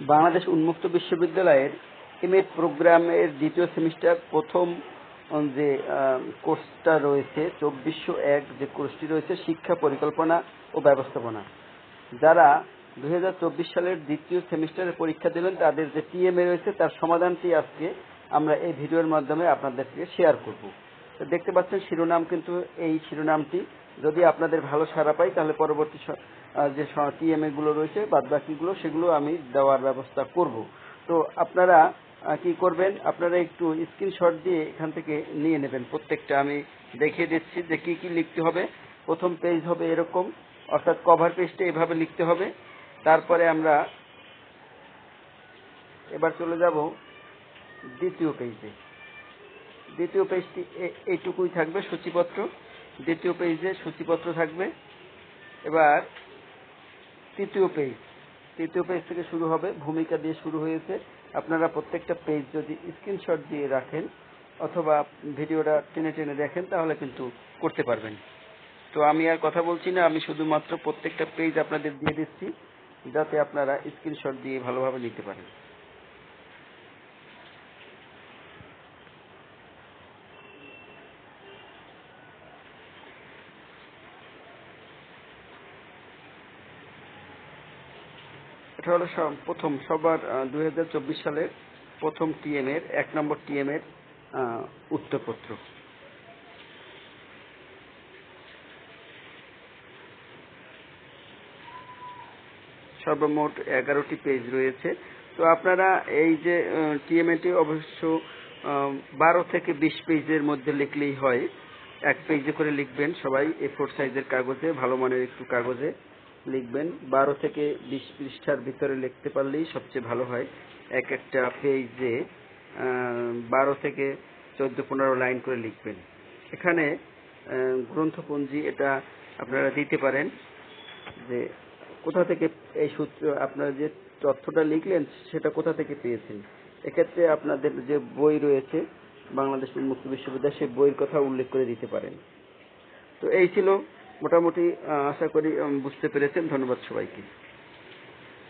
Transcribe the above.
বাংলাদেশ উন্মুক্ত বিশ্ববিদ্যালয়ের এমএড প্রোগ্রামের দ্বিতীয় সেমিস্টার প্রথম যে কোর্সটা রয়েছে, চব্বিশশো এক যে কোর্সটি রয়েছে, শিক্ষা পরিকল্পনা ও ব্যবস্থাপনা। যারা দু হাজার চব্বিশ সালের দ্বিতীয় সেমিস্টারের পরীক্ষা দিলেন, তাদের যে টিএমএ রয়েছে, তার সমাধানটি আজকে আমরা এই ভিডিওর মাধ্যমে আপনাদেরকে শেয়ার করব। দেখতে পাচ্ছেন শিরোনাম কিন্তু এই শিরোনামটি যদি আপনাদের ভালো সাড়া পাই, তাহলে পরবর্তী যে টিএমএ গুলো রয়েছে বাদ বাকিগুলো সেগুলো আমি দেওয়ার ব্যবস্থা করব। তো আপনারা কি করবেন? আপনারা একটু স্ক্রিনশট দিয়ে এখান থেকে নিয়ে নেবেন প্রত্যেকটা। আমি দেখিয়ে দিচ্ছি যে কি কি লিখতে হবে। প্রথম পেজ হবে এরকম, অর্থাৎ কভার পেজটা এভাবে লিখতে হবে। তারপরে আমরা এবার চলে যাব দ্বিতীয় পেজে দ্বিতীয় পেজটি এইটুকুই থাকবে সূচিপত্র। দ্বিতীয় পেজে সূচিপত্র থাকবে। এবার তৃতীয় পেজ। তৃতীয় পেজ থেকে শুরু হবে, ভূমিকা দিয়ে শুরু হয়েছে। আপনারা প্রত্যেকটা পেজ যদি স্ক্রিনশট দিয়ে রাখেন অথবা ভিডিওটা টেনে টেনে দেখেন, তাহলে কিন্তু করতে পারবেন। তো আমি আর কথা বলছি না, আমি শুধুমাত্র প্রত্যেকটা পেজ আপনাদের দিয়ে দিচ্ছি, যাতে আপনারা স্ক্রিনশট দিয়ে ভালোভাবে নিতে পারেন। এটা হলো প্রথম সবার দুই সালের প্রথম টিএম এর, এক নম্বর টিএম এর উত্তরপত্র। সর্বমোট এগারোটি পেজ রয়েছে। তো আপনারা এই যে টিএমএটি অবশ্য বারো থেকে বিশ পেজের মধ্যে লিখলেই হয়। এক পেজে করে লিখবেন সবাই এ ফোর সাইজের কাগজে, ভালো মানের একটু কাগজে। লিখবেন। বারো থেকে বিশ পৃষ্ঠার ভিতরে লিখতে পারলেই সবচেয়ে ভালো হয়। এক একটা পেজে বারো থেকে চোদ্দ, পনেরো লাইন করে লিখবেন। এখানে গ্রন্থপঞ্জি এটা আপনারা দিতে পারেন যে কোথা থেকে এই সূত্র, আপনারা যে তথ্যটা লিখলেন সেটা কোথা থেকে পেয়েছেন। এক্ষেত্রে আপনাদের যে বই রয়েছে, বাংলাদেশ উন্মুক্ত বিশ্ববিদ্যালয় সেই বইয়ের কথা উল্লেখ করে দিতে পারেন। তো এই ছিল মোটামুটি আশা করি বুঝতে পেরেছেন। ধন্যবাদ সবাইকে।